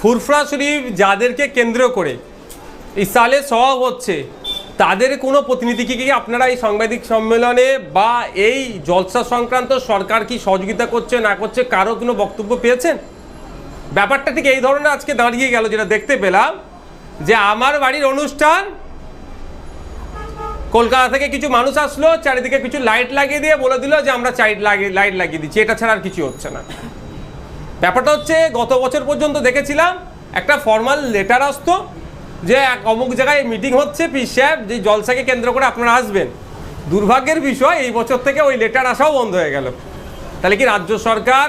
ফুরফুরা শরীফ যাদেরকে কেন্দ্র করে ইসালে সওয়াব হচ্ছে, তাদের কোনো প্রতিনিধিকে কি আপনারা এই সাংবাদিক সম্মেলনে বা এই জলসা সংক্রান্ত সরকার কি সহযোগিতা করছে, না করছে, কারও কোনো বক্তব্য পেয়েছেন? ব্যাপারটা ঠিক এই ধরনের আজকে দাঁড়িয়ে গেল, যেটা দেখতে পেলাম যে আমার বাড়ির অনুষ্ঠান, কলকাতা থেকে কিছু মানুষ আসলো, চারিদিকে কিছু লাইট লাগিয়ে দিয়ে বলে দিল যে আমরা চাইট লাগিয়ে লাইট লাগিয়ে দিচ্ছি, এটা ছাড়া আর কিছু হচ্ছে না। ব্যাপারটা হচ্ছে গত বছর পর্যন্ত দেখেছিলাম একটা ফর্মাল লেটার আসতো যে এক অমুক জায়গায় মিটিং হচ্ছে পি সাহেব, যে জলসাকে কেন্দ্র করে আপনারা আসবেন। দুর্ভাগ্যের বিষয়, এই বছর থেকে ওই লেটার আসাও বন্ধ হয়ে গেল। তাহলে কি রাজ্য সরকার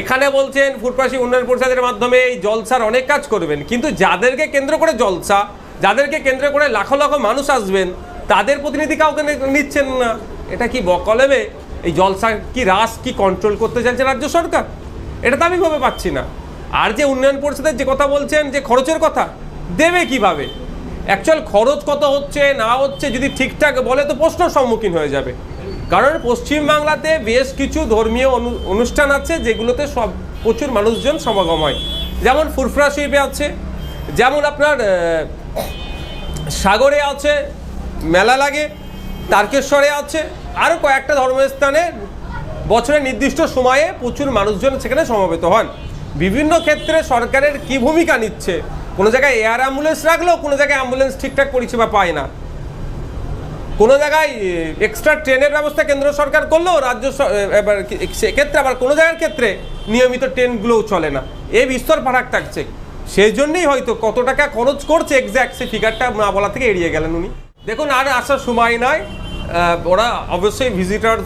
এখানে বলছেন ফুটপাসি উন্নয়ন পরিষদের মাধ্যমে এই জলসার অনেক কাজ করবেন, কিন্তু যাদেরকে কেন্দ্র করে জলসা, যাদেরকে কেন্দ্র করে লাখো লাখো মানুষ আসবেন, তাদের প্রতিনিধি কাউকে নিচ্ছেন না। এটা কি বকলমে? এই জলসা কি রাস কি কন্ট্রোল করতে চাইছে রাজ্য সরকার? এটা তো আমি ভেবে পাচ্ছি না। আর যে উন্নয়ন পরিষদের যে কথা বলছেন, যে খরচের কথা, দেবে কীভাবে? অ্যাকচুয়াল খরচ কত হচ্ছে, না হচ্ছে, যদি ঠিকঠাক বলে তো প্রশ্নের সম্মুখীন হয়ে যাবে। কারণ পশ্চিমবাংলাতে বেশ কিছু ধর্মীয় অনু- অনুষ্ঠান আছে যেগুলোতে সব, প্রচুর মানুষজন সমাগম হয়। যেমন ফুরফুরা শিল্পে আছে, যেমন আপনার সাগরে আছে, মেলা লাগে, তারকেশ্বরে আছে আরও কয়েকটা ধর্মস্থানে বছরের নির্দিষ্ট সময়ে প্রচুর মানুষজন সেখানে সমবেত হন। বিভিন্ন ক্ষেত্রে সরকারের কি ভূমিকা নিচ্ছে? কোনো জায়গায় এয়ার অ্যাম্বুলেন্স রাখলেও কোনো জায়গায় অ্যাম্বুলেন্স ঠিকঠাক পরিষেবা পায় না। কোনো জায়গায় এক্সট্রা ট্রেনের ব্যবস্থা কেন্দ্র সরকার করলেও রাজ্য এবার সেক্ষেত্রে আবার কোনো জায়গার ক্ষেত্রে নিয়মিত ট্রেনগুলোও চলে না। এই বিস্তর ফারাক থাকছে। সেই জন্যেই হয়তো কত টাকা খরচ করছে এক্স্যাক্ট সেই ফিগারটা না বলা থেকে এড়িয়ে গেলেন উনি। দেখুন, আর আসার সময় নয়। ওরা অবশ্যই ভিজিটার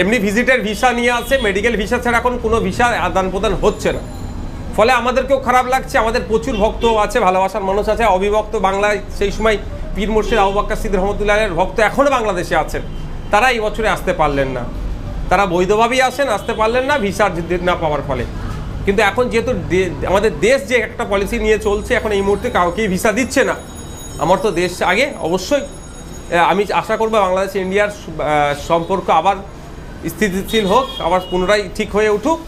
এমনি ভিজিটার ভিসা নিয়ে আসে মেডিকেল ভিসা ছাড়া এখন কোনো ভিসা আদান প্রদান হচ্ছে না। ফলে আমাদেরকেও খারাপ লাগছে, আমাদের প্রচুর ভক্ত আছে, ভালোবাসার মানুষ আছে, অবিভক্ত বাংলায় সেই সময় পীর মুর্শিদ আবু বাক্কা সিদ রহমতুল্লাহের ভক্ত এখনও বাংলাদেশে আছেন। তারা এই বছরে আসতে পারলেন না। তারা বৈধভাবেই আসেন, আসতে পারলেন না ভিসা না পাওয়ার ফলে। কিন্তু এখন যেহেতু আমাদের দেশ যে একটা পলিসি নিয়ে চলছে, এখন এই মুহূর্তে কাউকেই ভিসা দিচ্ছে না। আমার তো দেশ আগে অবশ্যই আমি আশা করব বাংলাদেশ, ইন্ডিয়ার সম্পর্ক আবার স্থিতিশীল হোক, আবার পুনরায় ঠিক হয়ে উঠুক।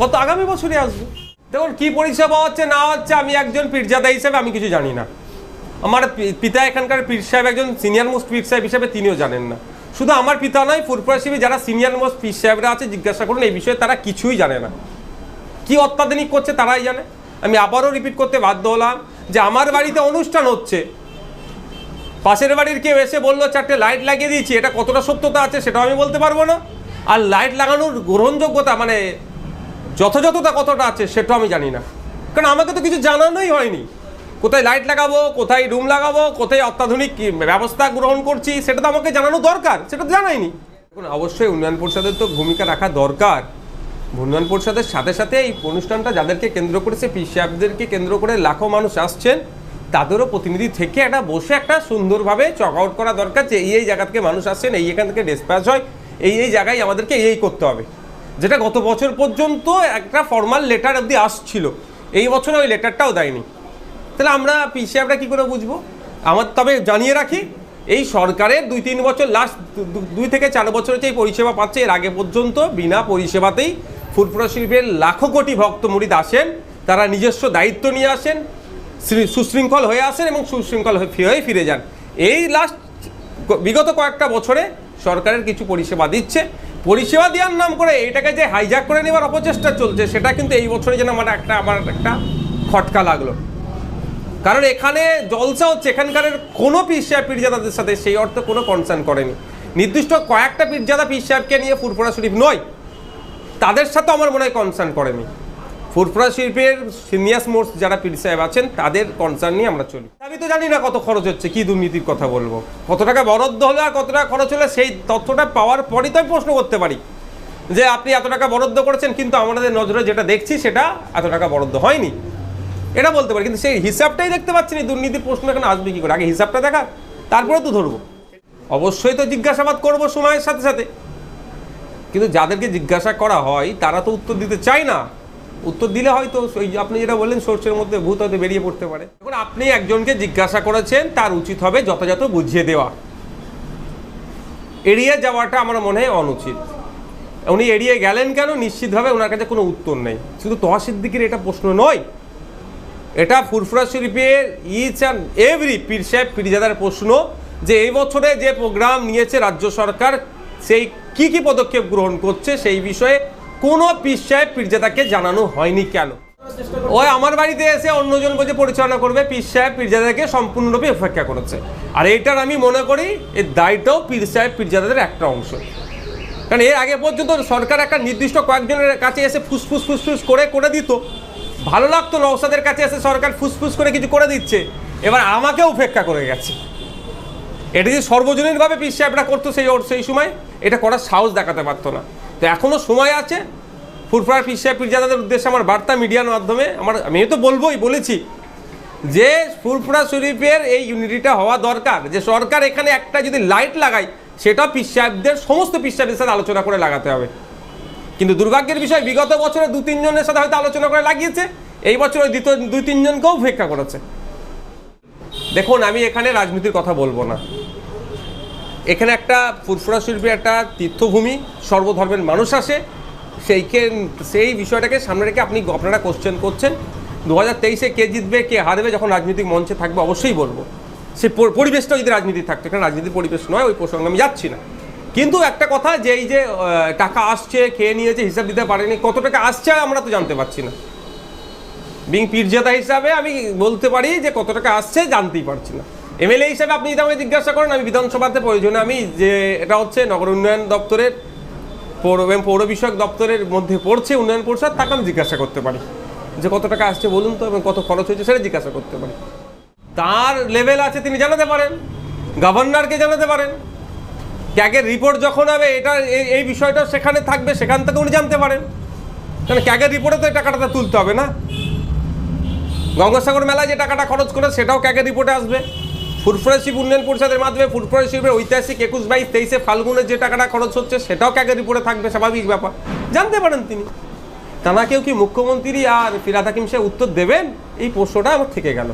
কত আগামী বছরই আসবে। দেখুন, কি পরিষেবা হচ্ছে, না হচ্ছে, আমি একজন পীরজাদা হিসেবে আমি কিছু জানি না। আমার পিতা এখানকার পীর সাহেব, একজন সিনিয়র মোস্ট পীর সাহেব হিসেবে তিনিও জানেন না। শুধু আমার পিতা নয় ফুরপুরা শিবি যারা সিনিয়র মোস্ট পীর সাহেবরা আছে, জিজ্ঞাসা করুন, এই বিষয়ে তারা কিছুই জানে না। কি অত্যাধুনিক করছে, তারাই জানে। আমি আবারও রিপিট করতে বাধ্য হলাম যে আমার বাড়িতে অনুষ্ঠান হচ্ছে। পাশের বাড়ির কেউ এসে বলল, চারটে লাইট লাগিয়ে দিয়েছি, এটা কতটা সত্যতা আছে সেটাও আমি বলতে পারব না। আর লাইট লাগানোর গ্রহণযোগ্যতা মানে যথাযথতা কতটা আছে সেটাও আমি জানি না। কারণ আমাকে তো কিছু জানানোই হয়নি। কোথায় লাইট লাগাবো, কোথায় রুম লাগাবো, কোথায় অত্যাধুনিক ব্যবস্থা গ্রহণ করছি, সেটা তো আমাকে জানানো দরকার, সেটা তো জানাইনি। এখন অবশ্যই উন্নয়ন পরিষদের তো ভূমিকা রাখা দরকার। উন্নয়ন পরিষদের সাথে সাথে এই অনুষ্ঠানটা যাদেরকে কেন্দ্র করেছে পি কেন্দ্র করে লাখো মানুষ আসছেন। তাদেরও প্রতিনিধি থেকে একটা বসে একটা সুন্দরভাবে চক আউট করা দরকার যে এই এই জায়গা থেকে মানুষ আসছেন, এই এখান থেকে ডিসপ্যাচ হয়, এই এই জায়গায় আমাদেরকে এই এই করতে হবে। যেটা গত বছর পর্যন্ত একটা ফর্মাল লেটার অবধি আসছিল, এই বছর ওই লেটারটাও দেয়নি। তাহলে আমরা পিসিআরটা কী করে বুঝব? আমার তবে জানিয়ে রাখি, এই সরকারের দুই তিন বছর লাস্ট দুই থেকে চার বছর হচ্ছে এই পরিষেবা পাচ্ছে। এর আগে পর্যন্ত বিনা পরিষেবাতেই ফুরফুরা শিল্পের লাখো কোটি ভক্ত মুরিদ আসেন, তারা নিজস্ব দায়িত্ব নিয়ে আসেন সুশৃঙ্খল হয়ে আসেন এবং সুশৃঙ্খল হয়ে ফিরে যান। এই লাস্ট বিগত কয়েকটা বছরে সরকারের কিছু পরিষেবা দিচ্ছে। পরিষেবা দেওয়ার নাম করে এটাকে যে হাইজ্যাক করে নেওয়ার অপচেষ্টা চলছে, সেটা কিন্তু এই বছরে যেন আমার একটা আমার একটা খটকা লাগল। কারণ এখানে জলসা হচ্ছে এখানকার কোনো পীর সাহেব, পীরজাদাদের সাথে সেই অর্থে কোনো কনসার্ন করেনি। নির্দিষ্ট কয়েকটা পীরজাদা পীর সাহেবকে নিয়ে ফুরফুরা শরীফ নয়, তাদের সাথে আমার মনে হয় কনসার্ন করেনি। ফুরফুরা শিল্পের সিনিয়াস মোর্স যারা পীর সাহেব আছেন, তাদের কনসার্ন নিয়ে আমরা চলি। আমি তো জানি না কত খরচ হচ্ছে, কি দুর্নীতির কথা বলব। কত টাকা বরাদ্দ হলে আর কত টাকা খরচ হলে, সেই তথ্যটা পাওয়ার পরই তো আমি প্রশ্ন করতে পারি। যে আপনি এত টাকা বরাদ্দ করেছেন, কিন্তু আমাদের নজরে যেটা দেখছি, সেটা এত টাকা বরাদ্দ হয়নি। এটা বলতে পারি, কিন্তু সেই হিসাবটাই দেখতে পাচ্ছি না দুর্নীতির প্রশ্ন এখানে আসবে কি করে? আগে হিসাবটা দেখা, তারপরে তো ধরবো। অবশ্যই তো জিজ্ঞাসাবাদ করব সময়ের সাথে সাথে। কিন্তু যাদেরকে জিজ্ঞাসা করা হয়, তারা তো উত্তর দিতে চায় না। উত্তর দিলে হয়তো ওই আপনি যেটা বললেন সোর্সের মধ্যে ভূত হয়তো বেরিয়ে পড়তে পারে। এখন আপনি একজনকে জিজ্ঞাসা করেছেন, তার উচিত হবে যথাযথ বুঝিয়ে দেওয়া। এড়িয়ে যাওয়াটা আমার মনে হয় অনুচিত। উনি এড়িয়ে গেলেন কেন? নিশ্চিতভাবে ওনার কাছে কোনো উত্তর নেই। শুধু তহা সিদ্দিকির এটা প্রশ্ন নয়, এটা ফুরফুরা শরীফের ইচ অ্যান্ড এভরি পীর সাহেব, পীরজাদার প্রশ্ন যে এই বছরে যে প্রোগ্রাম নিয়েছে রাজ্য সরকার, সেই কি কি পদক্ষেপ গ্রহণ করছে সেই বিষয়ে কোনো পীর সাহেব পীরজাদাকে জানানো হয়নি কেন? ওই আমার বাড়িতে এসে অন্যজন বলছে পরিচালনা করবে পীর সাহেব পীরজাদাকে সম্পূর্ণরূপে উপেক্ষা করেছে। আর এইটার আমি মনে করি, এর দায়টাও পীর সাহেব পীরজাদাদের একটা অংশ। কারণ এর আগে পর্যন্ত সরকার একটা নির্দিষ্ট কয়েকজনের কাছে এসে ফুসফুস ফুসফুস করে করে দিত। ভালো লাগতো নৌসাদের কাছে এসে সরকার ফুসফুস করে কিছু করে দিচ্ছে। এবার আমাকে উপেক্ষা করে গেছে। এটা যদি সর্বজনীনভাবে পীর সাহেবরা করতো সেই সেই সময়, এটা করার সাহস দেখাতে পারতো না। তো এখনও সময় আছে। ফুরফুরার পীর সাহেব পীরজাদাদের উদ্দেশ্যে আমার বার্তা মিডিয়ার মাধ্যমে আমার, আমি তো বলবোই, বলেছি যে ফুরফুরা শরীফের এই ইউনিটিটা হওয়া দরকার। যে সরকার এখানে একটা যদি লাইট লাগায়, সেটা পীর সাহেবদের, সমস্ত পীর সাহেবের সাথে আলোচনা করে লাগাতে হবে। কিন্তু দুর্ভাগ্যের বিষয়, বিগত বছরে দু তিনজনের সাথে হয়তো আলোচনা করে লাগিয়েছে। এই বছর ওই দ্বিতীয় দুই তিনজনকেও উপেক্ষা করেছে। দেখুন, আমি এখানে রাজনীতির কথা বলব না। এখানে একটা ফুরফুরা শিল্পী একটা তীর্থভূমি, সর্বধর্মের মানুষ আসে। সেইকে সেই বিষয়টাকে সামনে রেখে আপনি আপনারা কোশ্চেন করছেন। দু হাজার তেইশে কে জিতবে, কে হারবে যখন রাজনৈতিক মঞ্চে থাকবে, অবশ্যই বলব। সে পর- পরিবেশটা যদি রাজনীতি থাকতো এখানে রাজনীতির পরিবেশ নয়, ওই প্রসঙ্গে আমি যাচ্ছি না। কিন্তু একটা কথা, যে এই যে টাকা আসছে খেয়ে নিয়েছে, হিসাব দিতে পারেনি, কত টাকা আসছে আমরা তো জানতে পারছি না। বিং পীরজাদা হিসাবে আমি বলতে পারি যে কত টাকা আসছে, জানতেই পারছি না। এমএলএ হিসাবে আপনি যদি আমাকে জিজ্ঞাসা করেন, আমি বিধানসভাতে প্রয়োজনে আমি যে এটা হচ্ছে নগর উন্নয়ন দপ্তরের পৌর এবং পৌর বিষয়ক দপ্তরের মধ্যে পড়ছে, উন্নয়ন পরিষদ, তাকে আমি জিজ্ঞাসা করতে পারি। যে কত টাকা আসছে বলুন তো এবং কত খরচ হয়েছে সেটা জিজ্ঞাসা করতে পারি। তার লেভেল আছে, তিনি জানাতে পারেন, গভর্নরকে জানাতে পারেন। ক্যাগের রিপোর্ট যখন হবে, এটা এই- বিষয়টা সেখানে থাকবে, সেখান থেকে উনি জানতে পারেন। কারণ ক্যাগের রিপোর্টে তো এই টাকাটা তুলতে হবে না। গঙ্গাসাগর মেলায় যে টাকাটা খরচ করে, সেটাও ক্যাগের রিপোর্টে আসবে। ফুরফুরা উন্নয়ন পরিষদের মাধ্যমে ফুরফুরা ঐতিহাসিক একুশ বাইশ তেইশে ফাল্গুনের যে টাকাটা খরচ হচ্ছে, সেটাও ক্যাগের রিপোর্টে থাকবে? স্বাভাবিক ব্যাপার। জানতে পারেন তিনি। তানাকেও কি মুখ্যমন্ত্রী আর ফিরাদ হাকিম সাহেব উত্তর দেবেন? এই প্রশ্নটা আমার থেকে গেল।